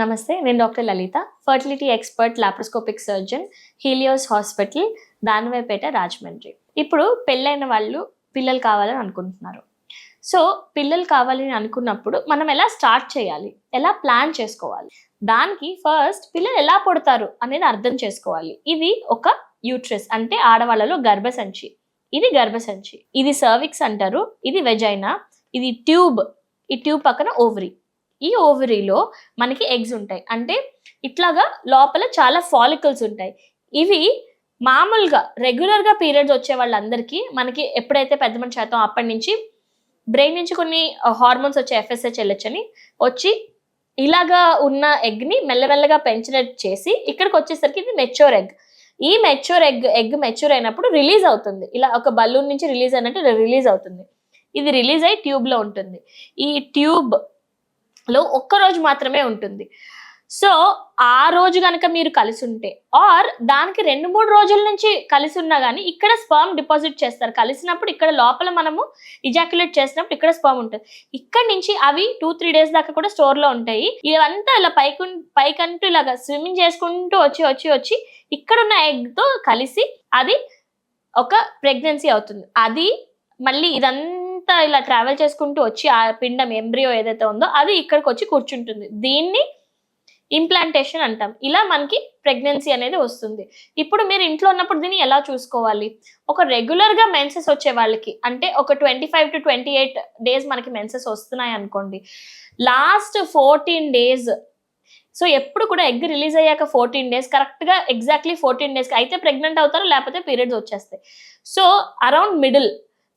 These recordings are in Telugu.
నమస్తే నేను doctor Lalitha fertility expert laparoscopic surgeon Helios hospital Danavaipeta Rajahmundry ఇప్పుడు పెళ్ళైన వాళ్ళు పిల్లలు కావాలని అనుకుంటున్నారు. సో పిల్లలు కావాలని అనుకున్నప్పుడు మనం ఎలా స్టార్ట్ చేయాలి? ఎలా ప్లాన్ చేసుకోవాలి? దానికి ఫస్ట్ పిల్లలు ఎలా పుడతారు అనేది అర్థం చేసుకోవాలి. ఇది ఒక యూట్రస్ అంటే ఆడవాళ్ళలో గర్భసంచి. ఇది గర్భసంచి. ఇది సర్విక్స్ అంటారు ఇది వెజైనా ఇది ట్యూబ్ ఈ ట్యూబ్ పక్కన ఓవరీ ఈ ఓవరీలో మనకి ఎగ్స్ ఉంటాయి. అంటే ఇట్లాగా లోపల చాలా ఫాలికల్స్ ఉంటాయి. ఇవి మామూలుగా రెగ్యులర్గా పీరియడ్స్ వచ్చే వాళ్ళందరికీ మనకి ఎప్పుడైతే పెద్ద మనిషి శాతం అప్పటి నుంచి బ్రెయిన్ నుంచి కొన్ని హార్మోన్స్ వచ్చే ఎఫ్ఎస్హెచ్ వెళ్ళొచ్చని వచ్చి ఇలాగా ఉన్న ఎగ్ని మెల్లమెల్లగా పెంచినట్టు చేసి ఇక్కడికి వచ్చేసరికి ఇది మెచ్యూర్ ఎగ్ ఈ మెచ్యూర్ ఎగ్ ఎగ్ మెచ్యూర్ అయినప్పుడు రిలీజ్ అవుతుంది. ఇలా ఒక బలూన్ నుంచి రిలీజ్ అయినట్టు రిలీజ్ అవుతుంది. ఇది రిలీజ్ అయ్యి ట్యూబ్లో ఉంటుంది. ఈ ట్యూబ్ లో ఒక్క రోజు మాత్రమే ఉంటుంది. సో ఆ రోజు కనుక మీరు కలిసి ఉంటే ఆర్ దానికి రెండు మూడు రోజుల నుంచి కలిసి ఉన్నా కానీ ఇక్కడ స్పర్మ్ డిపాజిట్ చేస్తారు. కలిసినప్పుడు ఇక్కడ లోపల మనము ఇజాక్యులేట్ చేసినప్పుడు ఇక్కడ స్పర్మ్ ఉంటుంది. ఇక్కడ నుంచి అవి టూ త్రీ డేస్ దాకా కూడా స్టోర్లో ఉంటాయి. ఇవంతా ఇలా పైకు పైకంటూ ఇలాగా స్విమ్మింగ్ చేసుకుంటూ వచ్చి వచ్చి వచ్చి ఇక్కడ ఉన్న ఎగ్తో కలిసి అది ఒక ప్రెగ్నెన్సీ అవుతుంది. అది మళ్ళీ ఇదంతా ఇలా ట్రావెల్ చేసుకుంటూ వచ్చి ఆ పిండం ఎంబ్రియో ఏదైతే ఉందో అది ఇక్కడికి వచ్చి కూర్చుంటుంది. దీన్ని ఇంప్లాంటేషన్ అంటాం. ఇలా మనకి ప్రెగ్నెన్సీ అనేది వస్తుంది. ఇప్పుడు మీరు ఇంట్లో ఉన్నప్పుడు దీన్ని ఎలా చూసుకోవాలి? ఒక రెగ్యులర్గా మెన్సెస్ వచ్చే వాళ్ళకి అంటే ఒక twenty five to twenty eight days మనకి మెన్సెస్ వస్తున్నాయి అనుకోండి. లాస్ట్ ఫోర్టీన్ డేస్ సో ఎప్పుడు కూడా ఎగ్ రిలీజ్ అయ్యాక ఫోర్టీన్ డేస్ కరెక్ట్గా ఎగ్జాక్ట్లీ ఫోర్టీన్ డేస్కి అయితే ప్రెగ్నెంట్ అవుతారు? లేకపోతే పీరియడ్స్ వచ్చేస్తాయి. So around middle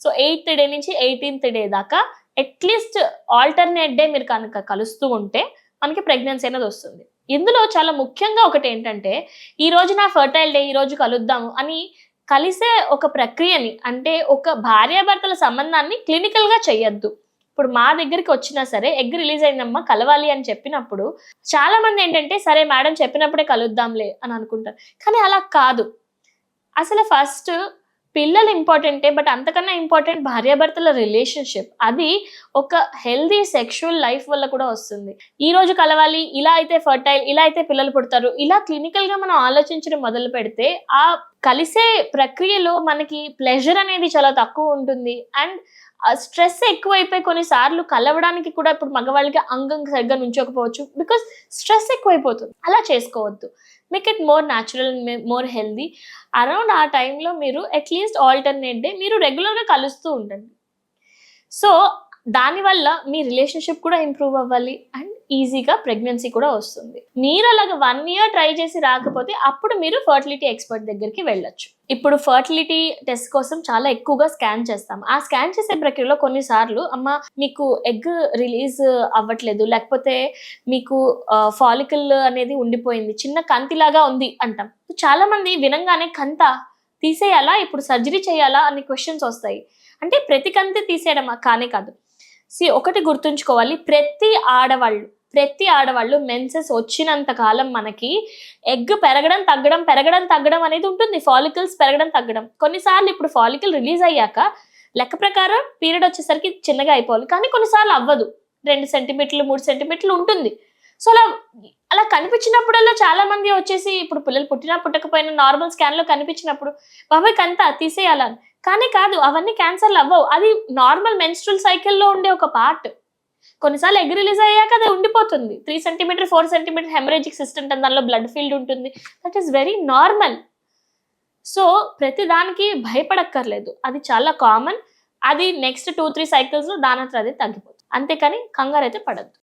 so eighth day నుంచి ఎయిటీన్త్ డే దాకా అట్లీస్ట్ ఆల్టర్నేట్ డే మీరు కనుక కలుస్తూ ఉంటే మనకి ప్రెగ్నెన్సీ అనేది వస్తుంది. ఇందులో చాలా ముఖ్యంగా ఒకటి ఏంటంటే ఈ రోజు నా ఫర్టైల్ డే ఈ రోజు కలుద్దాము అని కలిసే ఒక ప్రక్రియని అంటే ఒక భార్యాభర్తల సంబంధాన్ని క్లినికల్గా చెయ్యొద్దు. ఇప్పుడు మా దగ్గరికి వచ్చినా సరే ఎగ్ రిలీజ్ అయిందమ్మా కలవాలి అని చెప్పినప్పుడు చాలా మంది ఏంటంటే సరే మేడం చెప్పినప్పుడే కలుద్దాంలే అని అనుకుంటారు. కానీ అలా కాదు. అసలు ఫస్ట్ పిల్లలు ఇంపార్టెంటే బట్ అంతకన్నా ఇంపార్టెంట్ భార్యాభర్తల రిలేషన్షిప్. అది ఒక హెల్దీ సెక్షువల్ లైఫ్ వల్ల కూడా వస్తుంది. ఈ రోజు కలవాలి ఇలా అయితే ఫర్టైల్ ఇలా అయితే పిల్లలు పుడతారు ఇలా క్లినికల్గా మనం ఆలోచించడం మొదలు పెడితే ఆ కలిసే ప్రక్రియలో మనకి ప్లెజర్ అనేది చాలా తక్కువ ఉంటుంది. అండ్ స్ట్రెస్ ఎక్కువైపోయి కొన్నిసార్లు కలవడానికి కూడా ఇప్పుడు మగవాళ్ళకి అంగం సరిగ్గా నుంచోకపోవచ్చు. బికాస్ స్ట్రెస్ ఎక్కువైపోతుంది. అలా చేసుకోవద్దు. Make it more natural more healthy around ఆ టైంలో మీరు అట్లీస్ట్ ఆల్టర్నేట్ డే మీరు రెగ్యులర్గా కలుస్తూ ఉండండి. సో దానివల్ల మీ రిలేషన్షిప్ కూడా ఇంప్రూవ్ అవ్వాలి అండ్ ఈజీగా ప్రెగ్నెన్సీ కూడా వస్తుంది. మీరు అలాగ వన్ ఇయర్ ట్రై చేసి రాకపోతే అప్పుడు మీరు ఫర్టిలిటీ ఎక్స్పర్ట్ దగ్గరికి వెళ్ళొచ్చు. ఇప్పుడు ఫర్టిలిటీ టెస్ట్ కోసం చాలా ఎక్కువగా స్కాన్ చేస్తాం. ఆ స్కాన్ చేసే ప్రక్రియలో కొన్నిసార్లు అమ్మ మీకు ఎగ్ రిలీజ్ అవ్వట్లేదు లేకపోతే మీకు ఫాలికల్ అనేది ఉండిపోయింది చిన్న కంతిలాగా ఉంది అంటాం. చాలా మంది వినంగానే కంత? తీసేయాలా? ఇప్పుడు సర్జరీ చేయాలా? అనే క్వశ్చన్స్ వస్తాయి. అంటే ప్రతి కంతి తీసేయడం కానే కాదు. సి ఒకటి గుర్తుంచుకోవాలి. ప్రతి ఆడవాళ్ళు ప్రతి ఆడవాళ్ళు మెన్సెస్ వచ్చినంత కాలం మనకి ఎగ్ పెరగడం తగ్గడం పెరగడం తగ్గడం అనేది ఉంటుంది. ఫాలికల్స్ పెరగడం తగ్గడం. కొన్నిసార్లు ఇప్పుడు ఫాలికల్ రిలీజ్ అయ్యాక లెక్క ప్రకారం పీరియడ్ వచ్చేసరికి చిన్నగా అయిపోవాలి. కానీ కొన్నిసార్లు అవ్వదు. రెండు సెంటీమీటర్లు మూడు సెంటీమీటర్లు ఉంటుంది. సో అలా అలా కనిపించినప్పుడల్లా చాలా మంది వచ్చేసి ఇప్పుడు పిల్లలు పుట్టినా పుట్టకపోయినా నార్మల్ స్కాన్లో కనిపించినప్పుడు బాబాయ్ కంత తీసేయాలని కానీ కాదు అవన్నీ క్యాన్సర్లు అవ్వవు. అది నార్మల్ మెన్స్ట్రల్ సైకిల్లో ఉండే ఒక పార్ట్ కొన్నిసార్లు ఎగ్ రిలీజ్ అయ్యాక అది ఉండిపోతుంది. Three centimetre four centimetre haemorrhagic system ఉంటుంది. దానిలో బ్లడ్ ఫీల్డ్ ఉంటుంది. That is very normal so ప్రతి దానికి భయపడక్కర్లేదు. అది చాలా కామన్ అది నెక్స్ట్ టూ త్రీ సైకిల్స్లో దానంతా అది తగ్గిపోతుంది. అంతేకాని కంగారు అయితే పడద్దు.